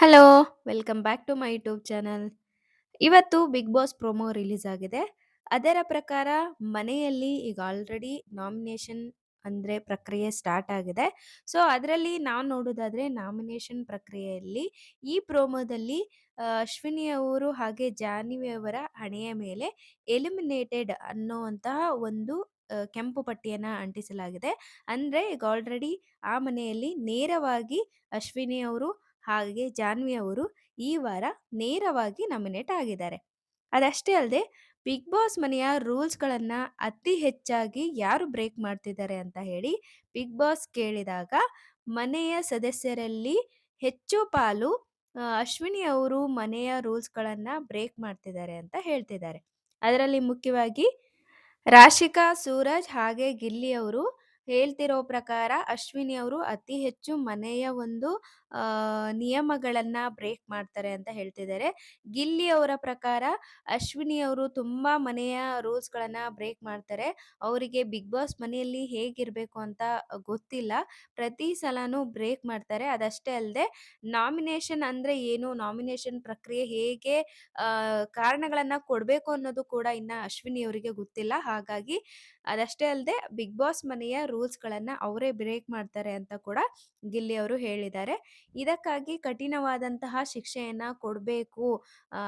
Hello! Welcome back to my YouTube channel. ಇವತ್ತು 'Bigg Boss' promo release ಆಗಿದೆ. ಅದರ ಪ್ರಕಾರ ಮನೆಯಲ್ಲಿ ಈಗ ಆಲ್ರೆಡಿ ನಾಮಿನೇಷನ್ ಅಂದ್ರೆ ಪ್ರಕ್ರಿಯೆ ಸ್ಟಾರ್ಟ್ ಆಗಿದೆ. ಸೊ, ಅದರಲ್ಲಿ ನಾವು ನೋಡೋದಾದ್ರೆ ನಾಮಿನೇಷನ್ ಪ್ರಕ್ರಿಯೆಯಲ್ಲಿ ಈ ಪ್ರೊಮೋದಲ್ಲಿ ಅಶ್ವಿನಿ ಅವರು ಹಾಗೆ ಜಾಹ್ನವಿ ಅವರ ಹಣೆಯ ಮೇಲೆ ಎಲಿಮಿನೇಟೆಡ್ ಅನ್ನೋವಂತಹ ಒಂದು ಕೆಂಪು ಪಟ್ಟಿಯನ್ನ ಅಂಟಿಸಲಾಗಿದೆ. ಅಂದ್ರೆ ಈಗ ಆಲ್ರೆಡಿ ಆ ಮನೆಯಲ್ಲಿ ನೇರವಾಗಿ ಅಶ್ವಿನಿ ಅವರು ಹಾಗೆ ಜಾನ್ವಿ ಅವರು ಈ ವಾರ ನೇರವಾಗಿ ನಾಮಿನೇಟ್ ಆಗಿದ್ದಾರೆ. ಅದಷ್ಟೇ ಅಲ್ಲದೆ ಬಿಗ್ ಬಾಸ್ ಮನೆಯ ರೂಲ್ಸ್ಗಳನ್ನು ಅತಿ ಹೆಚ್ಚಾಗಿ ಯಾರು ಬ್ರೇಕ್ ಮಾಡ್ತಿದ್ದಾರೆ ಅಂತ ಹೇಳಿ ಬಿಗ್ ಬಾಸ್ ಕೇಳಿದಾಗ ಮನೆಯ ಸದಸ್ಯರಲ್ಲಿ ಹೆಚ್ಚು ಪಾಲು ಅಶ್ವಿನಿ ಅವರು ಮನೆಯ ರೂಲ್ಸ್ಗಳನ್ನು ಬ್ರೇಕ್ ಮಾಡ್ತಿದ್ದಾರೆ ಅಂತ ಹೇಳ್ತಿದ್ದಾರೆ. ಅದರಲ್ಲಿ ಮುಖ್ಯವಾಗಿ ರಾಶಿಕಾ, ಸೂರಜ್ ಹಾಗೆ ಗಿಲ್ಲಿ ಅವರು ಹೇಳ್ತಿರೋ ಪ್ರಕಾರ ಅಶ್ವಿನಿ ಅವರು ಅತಿ ಹೆಚ್ಚು ಮನೆಯ ಒಂದು ನಿಯಮಗಳನ್ನ ಬ್ರೇಕ್ ಮಾಡ್ತಾರೆ ಅಂತ ಹೇಳ್ತಿದ್ದಾರೆ. ಗಿಲ್ಲಿ ಅವರ ಪ್ರಕಾರ ಅಶ್ವಿನಿ ಅವರು ತುಂಬಾ ಮನೆಯ ರೂಲ್ಸ್ ಗಳನ್ನ ಬ್ರೇಕ್ ಮಾಡ್ತಾರೆ. ಅವರಿಗೆ ಬಿಗ್ ಬಾಸ್ ಮನೆಯಲ್ಲಿ ಹೇಗಿರ್ಬೇಕು ಅಂತ ಗೊತ್ತಿಲ್ಲ. ಪ್ರತಿ ಸಲನೂ ಬ್ರೇಕ್ ಮಾಡ್ತಾರೆ. ಅದಷ್ಟೇ ಅಲ್ಲದೆ ನಾಮಿನೇಷನ್ ಅಂದ್ರೆ ಏನು? ನಾಮಿನೇಷನ್ ಪ್ರಕ್ರಿಯೆ ಹೇಗೆ ಕಾರಣಗಳನ್ನ ಕೊಡ್ಬೇಕು ಅನ್ನೋದು ಕೂಡ ಇನ್ನ ಅಶ್ವಿನಿ ಅವರಿಗೆ ಗೊತ್ತಿಲ್ಲ. ಹಾಗಾಗಿ ಅದಷ್ಟೇ ಅಲ್ಲದೆ ಬಿಗ್ ಬಾಸ್ ಮನೆಯ ರೂಲ್ಸ್‌ಗಳನ್ನ ಅವರೇ ಬ್ರೇಕ್ ಮಾಡ್ತಾರೆ ಅಂತ ಕೂಡ ಗಿಲ್ಲಿ ಅವರು ಹೇಳಿದ್ದಾರೆ. ಇದಕ್ಕಾಗಿ ಕಠಿಣವಾದಂತಹ ಶಿಕ್ಷೆಯನ್ನ ಕೊಡಬೇಕು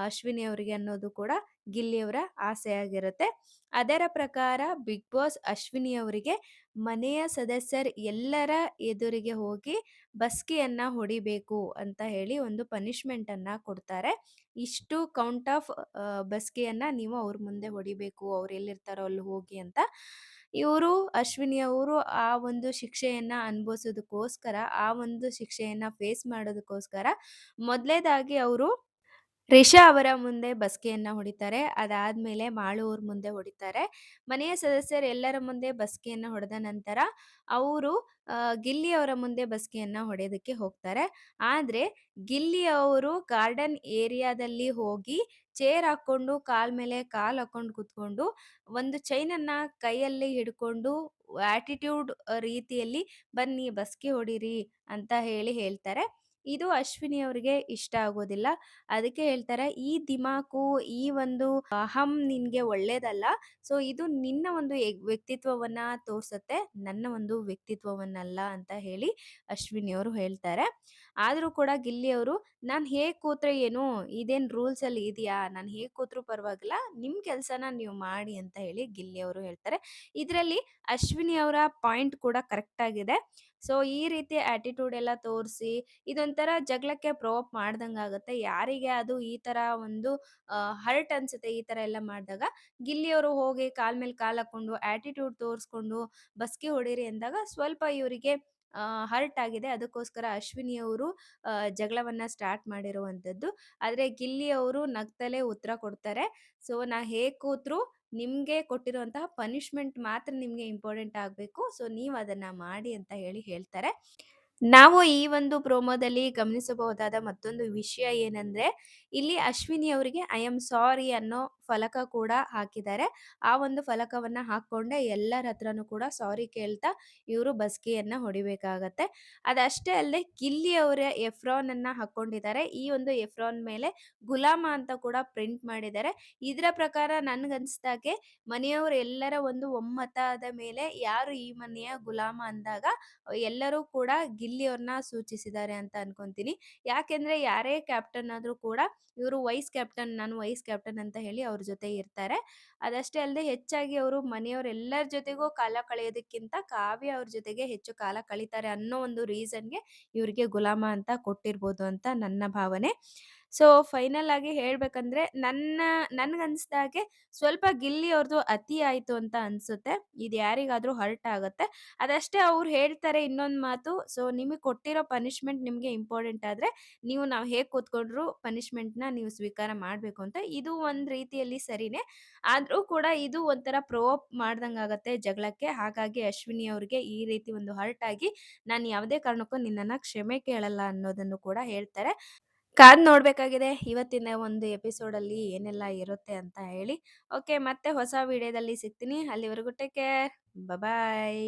ಅಶ್ವಿನಿ ಅವರಿಗೆ ಅನ್ನೋದು ಕೂಡ ಗಿಲ್ಲಿ ಅವರ ಆಸೆಯಾಗಿರುತ್ತೆ. ಅದರ ಪ್ರಕಾರ ಬಿಗ್ ಬಾಸ್ ಅಶ್ವಿನಿ ಅವರಿಗೆ ಮನೆಯ ಸದಸ್ಯರ್ ಎಲ್ಲರ ಎದುರಿಗೆ ಹೋಗಿ ಬಸ್ಕಿಯನ್ನ ಹೊಡಿಬೇಕು ಅಂತ ಹೇಳಿ ಒಂದು ಪನಿಷ್ಮೆಂಟ್ ಅನ್ನ ಕೊಡ್ತಾರೆ. ಇಷ್ಟು ಕೌಂಟ್ ಆಫ್ ಬಸ್ಕಿಯನ್ನ ನೀವು ಅವ್ರ ಮುಂದೆ ಹೊಡಿಬೇಕು. ಅವ್ರು ಎಲ್ಲಿರ್ತಾರೋ ಅಲ್ಲಿ ಹೋಗಿ ಅಂತ. ಇವರು ಅಶ್ವಿನಿ ಅವರು ಆ ಒಂದು ಶಿಕ್ಷೆಯನ್ನ ಅನುಭವಿಸೋದಕ್ಕೋಸ್ಕರ ಆ ಒಂದು ಶಿಕ್ಷೆಯನ್ನ ಫೇಸ್ ಮಾಡೋದಕ್ಕೋಸ್ಕರ ಮೊದಲನೇದಾಗಿ ಅವರು ರಿಷಾ ಅವರ ಮುಂದೆ ಬಸ್ಕೆಯನ್ನ ಹೊಡಿತಾರೆ. ಅದಾದ್ಮೇಲೆ ಮಾಳೂರ್ ಮುಂದೆ ಹೊಡಿತಾರೆ. ಮನೆಯ ಸದಸ್ಯರು ಎಲ್ಲರ ಮುಂದೆ ಬಸ್ಕೆಯನ್ನ ಹೊಡೆದ ನಂತರ ಅವರು ಗಿಲ್ಲಿ ಅವರ ಮುಂದೆ ಬಸ್ಕೆಯನ್ನ ಹೊಡೆಯೋದಕ್ಕೆ ಹೋಗ್ತಾರೆ. ಆದ್ರೆ ಗಿಲ್ಲಿ ಅವರು ಗಾರ್ಡನ್ ಏರಿಯಾದಲ್ಲಿ ಹೋಗಿ ಚೇರ್ ಹಾಕೊಂಡು, ಕಾಲ್ ಮೇಲೆ ಕಾಲ್ ಹಾಕೊಂಡು ಕೂತ್ಕೊಂಡು ಒಂದು ಚೈನನ್ನ ಕೈಯಲ್ಲಿ ಹಿಡ್ಕೊಂಡು ಆಟಿಟ್ಯೂಡ್ ರೀತಿಯಲ್ಲಿ ಬನ್ನಿ ಬಸ್ಕೆ ಹೊಡಿರಿ ಅಂತ ಹೇಳಿ ಹೇಳ್ತಾರೆ. ಇದು ಅಶ್ವಿನಿ ಅವರಿಗೆ ಇಷ್ಟ ಆಗೋದಿಲ್ಲ. ಅದಕ್ಕೆ ಹೇಳ್ತಾರೆ ಈ ದಿಮಾಕು ಈ ಒಂದು ಅಹಂ ನಿನ್ಗೆ ಒಳ್ಳೇದಲ್ಲ. ಸೊ, ಇದು ನಿನ್ನ ಒಂದು ವ್ಯಕ್ತಿತ್ವವನ್ನ ತೋರಿಸುತ್ತೆ ನನ್ನ ಒಂದು ವ್ಯಕ್ತಿತ್ವವನ್ನಲ್ಲ ಅಂತ ಹೇಳಿ ಅಶ್ವಿನಿ ಅವರು ಹೇಳ್ತಾರೆ. ಆದ್ರೂ ಕೂಡ ಗಿಲ್ಲಿ ಅವರು ನಾನ್ ಹೇಗ್ ಕೂತ್ರೆ ಏನು? ಇದೇನ್ ರೂಲ್ಸ್ ಅಲ್ಲಿ ಇದೆಯಾ? ನಾನ್ ಹೇಗ್ ಕೂತ್ರು ಪರವಾಗಿಲ್ಲ. ನಿಮ್ ಕೆಲ್ಸನ ನೀವು ಮಾಡಿ ಅಂತ ಹೇಳಿ ಗಿಲ್ಲಿ ಅವರು ಹೇಳ್ತಾರೆ. ಇದ್ರಲ್ಲಿ ಅಶ್ವಿನಿ ಅವರ ಪಾಯಿಂಟ್ ಕೂಡ ಕರೆಕ್ಟ್ ಆಗಿದೆ. ಸೊ, ಈ ರೀತಿ ಆಟಿಟ್ಯೂಡ್ ಎಲ್ಲ ತೋರಿಸಿ ಇದೊಂಥರ ಜಗಳಕ್ಕೆ ಪ್ರವೋಕ್ ಮಾಡ್ದಂಗೆ ಆಗುತ್ತೆ ಯಾರಿಗೆ ಅದು ಈ ತರ ಒಂದು ಹರ್ಟ್ ಅನ್ಸುತ್ತೆ ಈ ತರ ಎಲ್ಲ ಮಾಡಿದಾಗ. ಗಿಲ್ಲಿಯವರು ಹೋಗಿ ಕಾಲ್ ಮೇಲೆ ಕಾಲ್ ಹಾಕೊಂಡು ಆಟಿಟ್ಯೂಡ್ ತೋರಿಸ್ಕೊಂಡು ಬಸ್ಕಿ ಹೊಡೀರಿ ಅಂದಾಗ ಸ್ವಲ್ಪ ಇವರಿಗೆ ಹರ್ಟ್ ಆಗಿದೆ. ಅದಕ್ಕೋಸ್ಕರ ಅಶ್ವಿನಿ ಅವರು ಜಗಳವನ್ನ ಸ್ಟಾರ್ಟ್ ಮಾಡಿರುವಂಥದ್ದು ಆದ್ರೆ ಗಿಲ್ಲಿ ಅವರು ನಗ್ತಲೇ ಉತ್ತರ ಕೊಡ್ತಾರೆ. ಸೊ, ನಾ ಹೇಗೆ ಕೂತ್ರು ನಿಮ್ಗೆ ಕೊಟ್ಟಿರುವಂತಹ ಪನಿಷ್ಮೆಂಟ್ ಮಾತ್ರ ನಿಮ್ಗೆ ಇಂಪಾರ್ಟೆಂಟ್ ಆಗ್ಬೇಕು. ಸೊ, ನೀವು ಅದನ್ನ ಮಾಡಿ ಅಂತ ಹೇಳಿ ಹೇಳ್ತಾರೆ. ನಾವು ಈ ಒಂದು ಪ್ರೋಮೋದಲ್ಲಿ ಗಮನಿಸಬಹುದಾದ ಮತ್ತೊಂದು ವಿಷಯ ಏನಂದ್ರೆ, ಇಲ್ಲಿ ಅಶ್ವಿನಿ ಅವರಿಗೆ ಐ ಆಮ್ ಸಾರಿ ಅನ್ನೋ ಫಲಕ ಕೂಡ ಹಾಕಿದ್ದಾರೆ. ಆ ಒಂದು ಫಲಕವನ್ನ ಹಾಕೊಂಡೆ ಎಲ್ಲರ ಹತ್ರನೂ ಕೂಡ ಸಾರಿ ಕೇಳ್ತಾ ಇವರು ಬಸ್ಕಿಯನ್ನ ಹೊಡಿಬೇಕಾಗತ್ತೆ. ಅದಷ್ಟೇ ಅಲ್ಲದೆ ಗಿಲ್ಲಿ ಅವರ ಎಫ್ರಾನ್ ಅನ್ನ ಹಾಕೊಂಡಿದ್ದಾರೆ. ಈ ಒಂದು ಎಫ್ರಾನ್ ಮೇಲೆ ಗುಲಾಮ ಅಂತ ಕೂಡ ಪ್ರಿಂಟ್ ಮಾಡಿದ್ದಾರೆ. ಇದರ ಪ್ರಕಾರ ನನ್ಗನ್ಸ್ದಾಗೆ ಮನೆಯವರು ಎಲ್ಲರ ಒಂದು ಒಮ್ಮತದ ಮೇಲೆ ಯಾರು ಈ ಮನೆಯ ಗುಲಾಮ ಅಂದಾಗ ಎಲ್ಲರೂ ಕೂಡ ಅವ್ರನ್ನ ಸೂಚಿಸಿದ್ದಾರೆ ಅಂತ ಅನ್ಕೊಂತೀನಿ. ಯಾಕೆಂದ್ರೆ ಯಾರೇ ಕ್ಯಾಪ್ಟನ್ ಆದ್ರೂ ಕೂಡ ಇವರು ವೈಸ್ ಕ್ಯಾಪ್ಟನ್ ನಾನು ವೈಸ್ ಕ್ಯಾಪ್ಟನ್ ಅಂತ ಹೇಳಿ ಅವ್ರ ಜೊತೆ ಇರ್ತಾರೆ. ಅದಷ್ಟೇ ಅಲ್ಲದೆ ಹೆಚ್ಚಾಗಿ ಅವರು ಮನೆಯವರೆಲ್ಲರ ಜೊತೆಗೂ ಕಾಲ ಕಳೆಯೋದಕ್ಕಿಂತ ಕಾವ್ಯ ಅವ್ರ ಜೊತೆಗೆ ಹೆಚ್ಚು ಕಾಲ ಕಳೀತಾರೆ ಅನ್ನೋ ಒಂದು ರೀಸನ್‌ಗೆ ಇವ್ರಿಗೆ ಗುಲಾಮ ಅಂತ ಕೊಟ್ಟಿರ್ಬೋದು ಅಂತ ನನ್ನ ಭಾವನೆ. ಸೊ, ಫೈನಲ್ ಆಗಿ ಹೇಳ್ಬೇಕಂದ್ರೆ ನನ್ನ ನನ್ಗನ್ಸ್ದಾಗೆ ಸ್ವಲ್ಪ ಗಿಲ್ಲಿ ಅವ್ರದ್ದು ಅತಿ ಆಯ್ತು ಅಂತ ಅನ್ಸುತ್ತೆ. ಇದು ಯಾರಿಗಾದ್ರೂ ಹರ್ಟ್ ಆಗುತ್ತೆ. ಅದಷ್ಟೇ ಅವ್ರು ಹೇಳ್ತಾರೆ ಇನ್ನೊಂದು ಮಾತು ಸೊ, ನಿಮಗೆ ಕೊಟ್ಟಿರೋ ಪನಿಷ್ಮೆಂಟ್ ನಿಮ್ಗೆ ಇಂಪಾರ್ಟೆಂಟ್ ಆದ್ರೆ ನೀವು ನಾವು ಹೇಗೆ ಕೂತ್ಕೊಂಡ್ರು ಪನಿಷ್ಮೆಂಟ್‌ನ ನೀವು ಸ್ವೀಕಾರ ಮಾಡ್ಬೇಕು ಅಂತ. ಇದು ಒಂದ್ ರೀತಿಯಲ್ಲಿ ಸರಿನೇ. ಆದ್ರೂ ಕೂಡ ಇದು ಒಂಥರ ಪ್ರೊವೋಕ್ ಮಾಡ್ದಂಗಾಗತ್ತೆ ಜಗಳಕ್ಕೆ. ಹಾಗಾಗಿ ಅಶ್ವಿನಿ ಅವ್ರಿಗೆ ಈ ರೀತಿ ಒಂದು ಹರ್ಟ್ ಆಗಿ ನಾನು ಯಾವುದೇ ಕಾರಣಕ್ಕೂ ನಿನ್ನನ್ನ ಕ್ಷಮೆ ಕೇಳಲ್ಲ ಅನ್ನೋದನ್ನು ಕೂಡ ಹೇಳ್ತಾರೆ. ಕಾದ್ ನೋಡ್ಬೇಕಾಗಿದೆ ಇವತ್ತಿನ ಒಂದು ಎಪಿಸೋಡಲ್ಲಿ ಏನೆಲ್ಲ ಇರುತ್ತೆ ಅಂತ ಹೇಳಿ. ಓಕೆ, ಮತ್ತೆ ಹೊಸ ವಿಡಿಯೋದಲ್ಲಿ ಸಿಗ್ತೀನಿ. ಅಲ್ಲಿವರೆಗೂ ಟೇಕ್ ಕೇರ್. ಬ ಬಾಯ್.